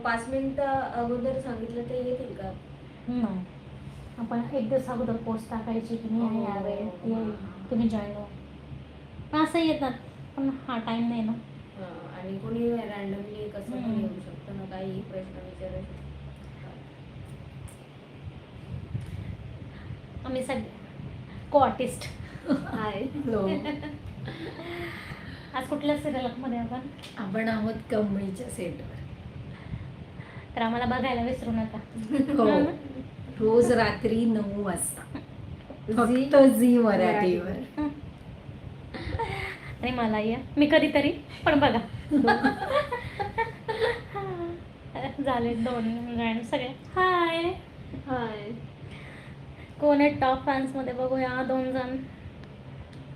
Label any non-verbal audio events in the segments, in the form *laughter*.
पाच मिनिटं अगोदर सांगितलं ते येतील का? नाही. आपण एक दिवस अगोदर पोस्ट टाकायची की मी आहे यावेळी येईल तुम्ही जॉईन हो. पण असं येतात पण हा टाईम नाही ना. हा, आणि कोणी रॅन्डमली कसं पण हम्म. येऊ शकतं ना काही प्रश्न विचारू आम्ही सगळे को आर्टिस्ट हाय आज कुठल्या सिरियलमध्ये आपण? आपण आहोत कमळीच्या सेटवर तर आम्हाला बघायला विसरू नका. हो. रोज रात्री नऊ वाजता. फक्त झी मराठीवर. आणि मला या. मी कधीतरी पण बघा. झाले दोन जण सगळे. हाय हाय कोण आहे टॉप फॅन्समध्ये बघूया दोन जण.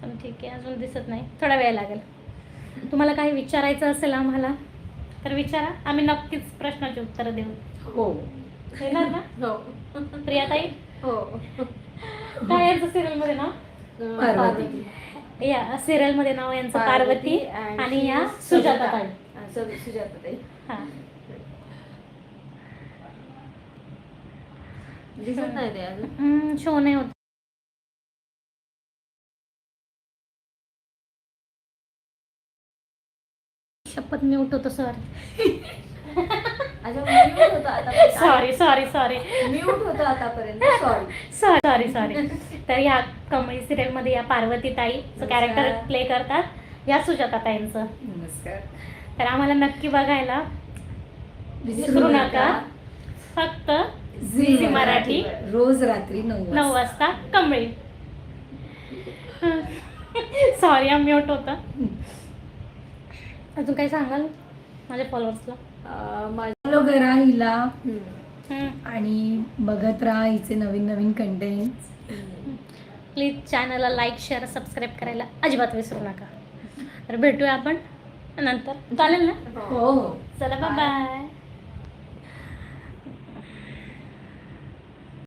पण ठीक आहे अजून दिसत नाही. थोडा वेळ लागेल. तुम्हाला काही विचारायचं असेल आम्हाला? तर विचारा आम्ही नक्कीच प्रश्नाची उत्तरं देऊ. हो. येणार ना? हो. प्रियाताई? हो. काय यांचं सिरियलमध्ये नाव? पार्वती. या सिरियलमध्ये नाव यांचं पार्वती आणि या सुजाता ताई सुजाता ताई हा. दिसत नाही ते अजून. शो नाही होत. शपथ म्यूट होतो sir sorry sorry sorry mute होतं आतापर्यंत सॉरी सॉरी सॉरी तर या कमळी सिरियलमध्ये या पार्वती ताईचं कॅरेक्टर नमस्कार. प्ले करतात या सुजाता ताईंचं. नमस्कार. तर आम्हाला नक्की बघायला विसरू नका. फक्त झी झी मराठी. रोज रात्री नऊ नऊ वाजता वाजता कमळी सॉरी आम्ही म्यूट होतं *laughs* अजून काही सांगाल माझ्या फॉलोअर्सला फॉलो करा हिला. आणि बघत राहा हिचे नवीन नवीन कंटेंट प्लीज चॅनलला लाईक शेअर सबस्क्राईब करायला अजिबात विसरू नका. तर भेटूया आपण नंतर. चालेल ना? हो हो. चला बाय बाय